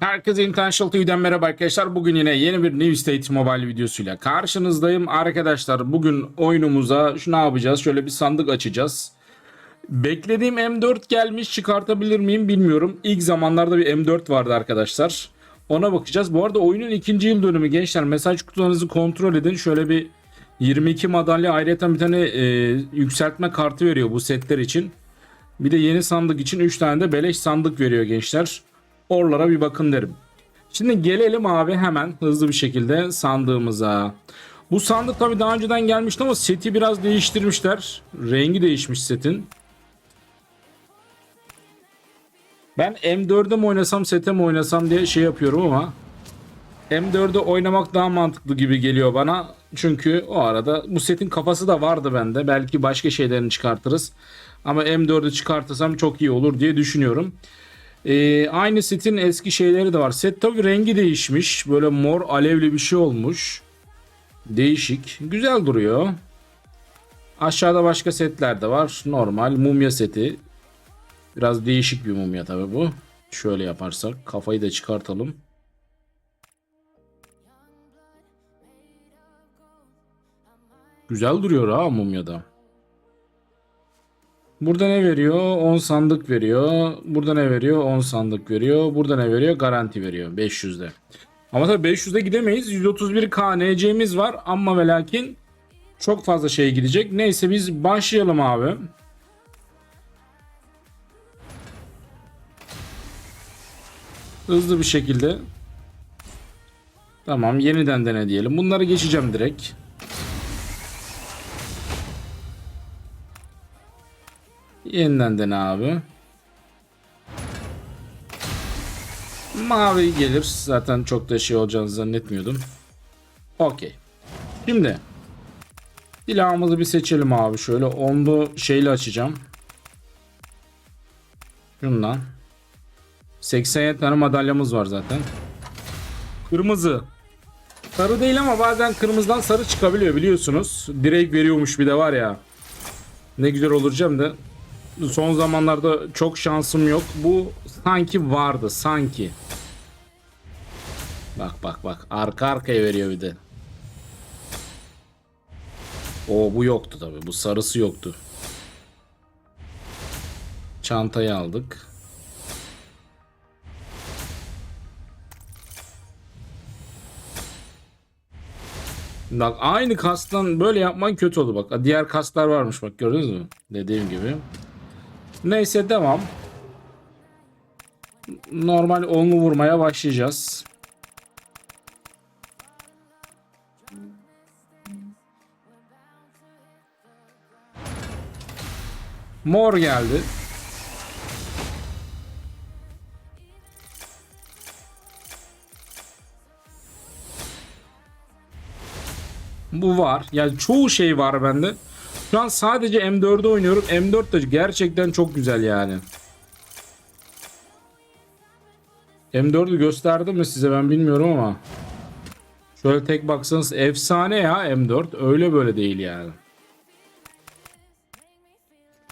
Herkese International TV'den merhaba arkadaşlar. Bugün yine yeni bir New State Mobile videosuyla karşınızdayım. Arkadaşlar bugün oyunumuza şu ne yapacağız? Şöyle bir sandık açacağız. Beklediğim M4 gelmiş çıkartabilir miyim bilmiyorum. İlk zamanlarda bir M4 vardı arkadaşlar. Ona bakacağız. Bu arada oyunun ikinci yıl dönümü gençler. Mesaj kutularınızı kontrol edin. Şöyle bir 22 madalya ayrıca bir tane e, yükseltme kartı veriyor bu setler için. Bir de yeni sandık için 3 tane de beleş sandık veriyor gençler. Oralara bir bakın derim. Şimdi gelelim abi hemen hızlı bir şekilde sandığımıza. Bu sandık tabii daha önceden gelmişti ama seti biraz değiştirmişler. Rengi değişmiş setin. Ben M4'e mi oynasam sete mi oynasam diye şey yapıyorum ama M4'e oynamak daha mantıklı gibi geliyor bana. Çünkü o arada bu setin kafası da vardı bende. Belki başka şeylerini çıkartırız. Ama M4'ü çıkartırsam çok iyi olur diye düşünüyorum. Ee, aynı setin eski şeyleri de var. Set tabi rengi değişmiş. Böyle mor alevli bir şey olmuş. Değişik. Güzel duruyor. Aşağıda başka setler de var. Normal mumya seti. Biraz değişik bir mumya tabi bu. Şöyle yaparsak kafayı da çıkartalım. Güzel duruyor ha mumyada. Burada ne veriyor? 10 sandık veriyor. Burada ne veriyor? 10 sandık veriyor. Burada ne veriyor? Garanti veriyor 500'de. Ama tabii 500'de gidemeyiz. 131 KNC'miz var ama ve lakin çok fazla şey gidecek. Neyse biz başlayalım abi. Hızlı bir şekilde. Tamam yeniden dene diyelim. Bunları geçeceğim direkt. Yeniden dene abi. Mavi gelir. Zaten çok da şey olacağını zannetmiyordum. Okey. Şimdi. Silahımızı bir seçelim abi. Şöyle onlu şeyle açacağım. Şundan. 87 tane madalyamız var zaten. Kırmızı. Sarı değil ama bazen kırmızıdan sarı çıkabiliyor biliyorsunuz. Direkt veriyormuş bir de var ya. Ne güzel olacağım da son zamanlarda çok şansım yok. Bu sanki vardı sanki. Bak bak bak arka arkaya veriyor bir de. O bu yoktu tabi. Bu sarısı yoktu. Çantayı aldık. Bak aynı kastan böyle yapman kötü oldu bak. Diğer kaslar varmış bak gördünüz mü? Dediğim gibi. Neyse devam. Normal onlu vurmaya başlayacağız. Mor geldi. Bu var. Yani çoğu şey var bende. Şu an sadece M4'ü oynuyorum. M4 de gerçekten çok güzel yani. M4'ü gösterdim mi size ben bilmiyorum ama. Şöyle tek baksanız efsane ya M4. Öyle böyle değil yani.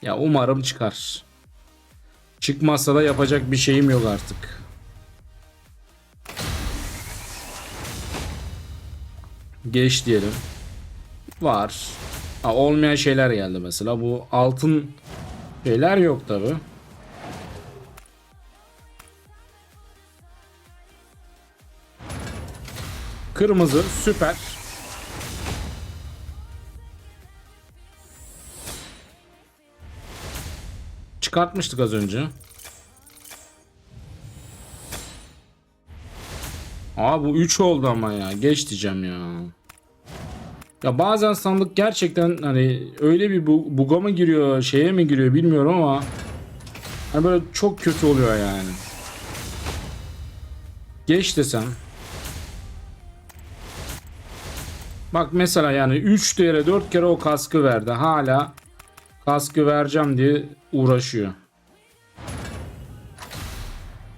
Ya umarım çıkar. Çıkmazsa da yapacak bir şeyim yok artık. Geç diyelim. Var. Ha, olmayan şeyler geldi mesela. Bu altın şeyler yok tabi. Kırmızı süper. Çıkartmıştık az önce. Aa bu 3 oldu ama ya. Geç diyeceğim ya. Ya bazen sandık gerçekten hani öyle bir bu buga mı giriyor, şeye mi giriyor bilmiyorum ama hani böyle çok kötü oluyor yani. Geç desem. Bak mesela yani 3 kere 4 kere o kaskı verdi. Hala kaskı vereceğim diye uğraşıyor.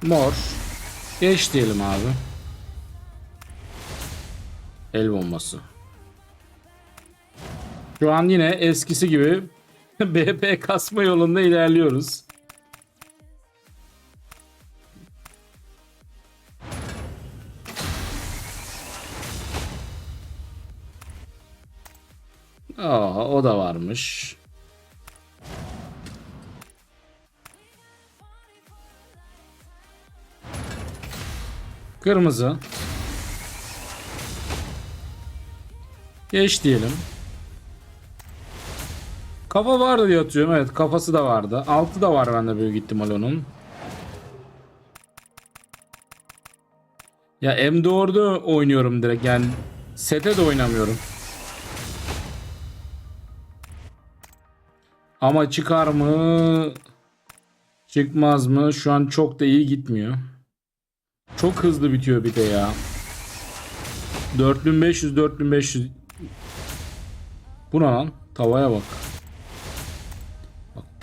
Mor. Geç diyelim abi. El bombası. Şu an yine eskisi gibi BP kasma yolunda ilerliyoruz. Aa, o da varmış. Kırmızı. Geç diyelim. Kafa vardı diye atıyorum. Evet kafası da vardı. Altı da var bende büyük ihtimal onun. Ya M4'de oynuyorum direkt yani sete de oynamıyorum. Ama çıkar mı? Çıkmaz mı? Şu an çok da iyi gitmiyor. Çok hızlı bitiyor bir de ya. 4500 4500 Bu lan? Tavaya bak.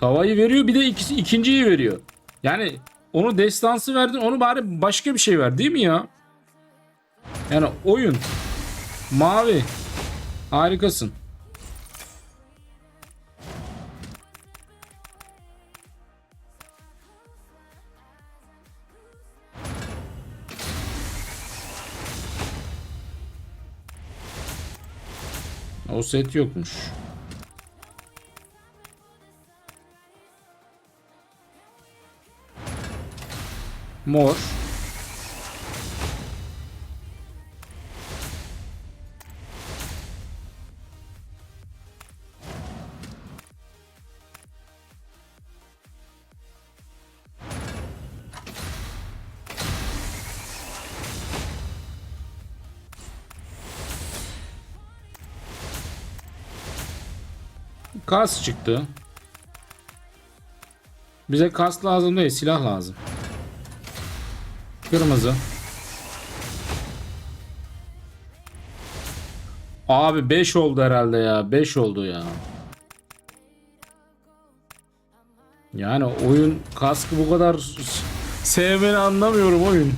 Tavayı veriyor bir de ikisi, ikinciyi veriyor. Yani onu destansı verdin onu bari başka bir şey ver değil mi ya? Yani oyun. Mavi. Harikasın. O set yokmuş. Mor. Kas çıktı. Bize kas lazım değil, silah lazım. Kırmızı. Abi 5 oldu herhalde ya. 5 oldu ya. Yani oyun kaskı bu kadar sevmeni anlamıyorum oyun.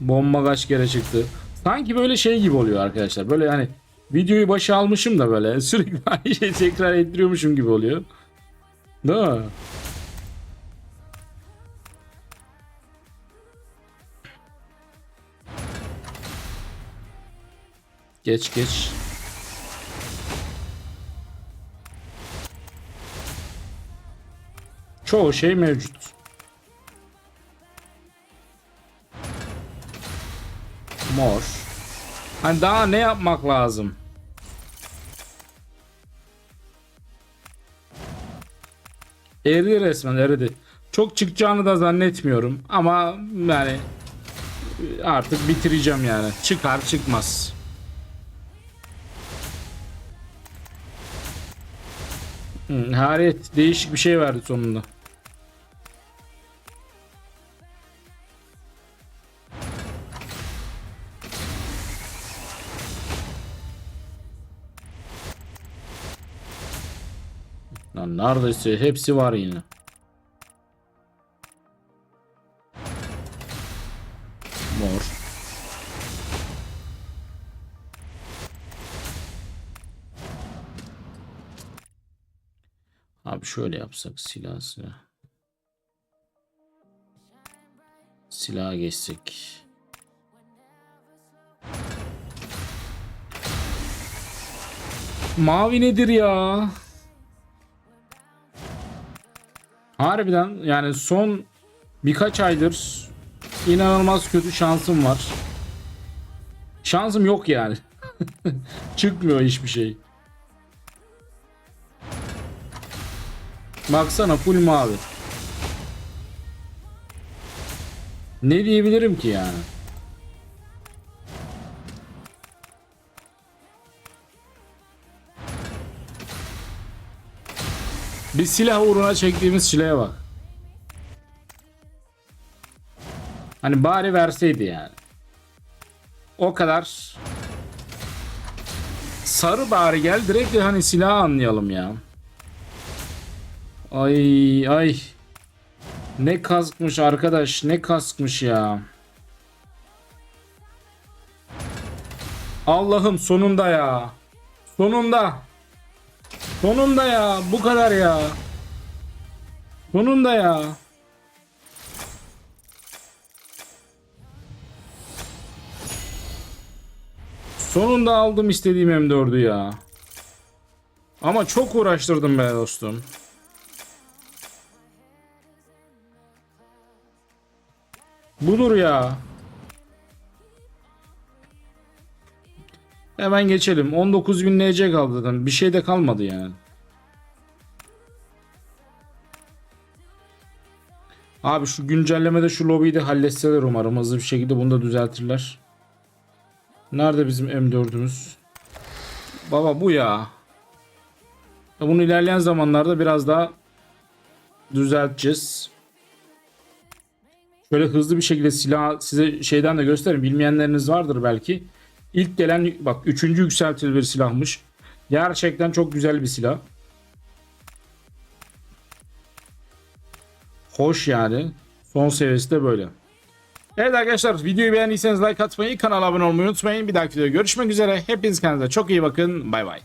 Bomba kaç kere çıktı. Sanki böyle şey gibi oluyor arkadaşlar. Böyle hani videoyu başa almışım da böyle sürekli aynı şeyi tekrar ettiriyormuşum gibi oluyor. Değil mi? Geç geç. Çoğu şey mevcut. Mor. Hani daha ne yapmak lazım? Eridi resmen eridi. Çok çıkacağını da zannetmiyorum ama yani artık bitireceğim yani. Çıkar çıkmaz. Hı, Hariyet değişik bir şey verdi sonunda. Lan neredeyse hepsi var yine. Şöyle yapsak silah silah. Silaha geçsek. Mavi nedir ya? Harbiden yani son birkaç aydır inanılmaz kötü şansım var. Şansım yok yani. Çıkmıyor hiçbir şey. Baksana full mavi. Ne diyebilirim ki yani? Bir silah uğruna çektiğimiz çileye bak. Hani bari verseydi yani. O kadar. Sarı bari gel direkt hani silah anlayalım ya. Ay ay. Ne kaskmış arkadaş ne kaskmış ya. Allah'ım sonunda ya. Sonunda. Sonunda ya. Bu kadar ya. Sonunda ya. Sonunda aldım istediğim M4'ü ya. Ama çok uğraştırdım be dostum. Budur ya. Hemen geçelim. 19.000 NC kaldı zaten. Bir şey de kalmadı yani. Abi şu güncellemede şu lobiyi de halletseler umarım. Hızlı bir şekilde bunu da düzeltirler. Nerede bizim M4'ümüz? Baba bu ya. Bunu ilerleyen zamanlarda biraz daha düzelteceğiz. Şöyle hızlı bir şekilde silah size şeyden de göstereyim. Bilmeyenleriniz vardır belki. İlk gelen bak 3. yükseltili bir silahmış. Gerçekten çok güzel bir silah. Hoş yani. Son seviyesi de böyle. Evet arkadaşlar videoyu beğendiyseniz like atmayı, kanala abone olmayı unutmayın. Bir dahaki videoda görüşmek üzere. Hepiniz kendinize çok iyi bakın. Bay bay.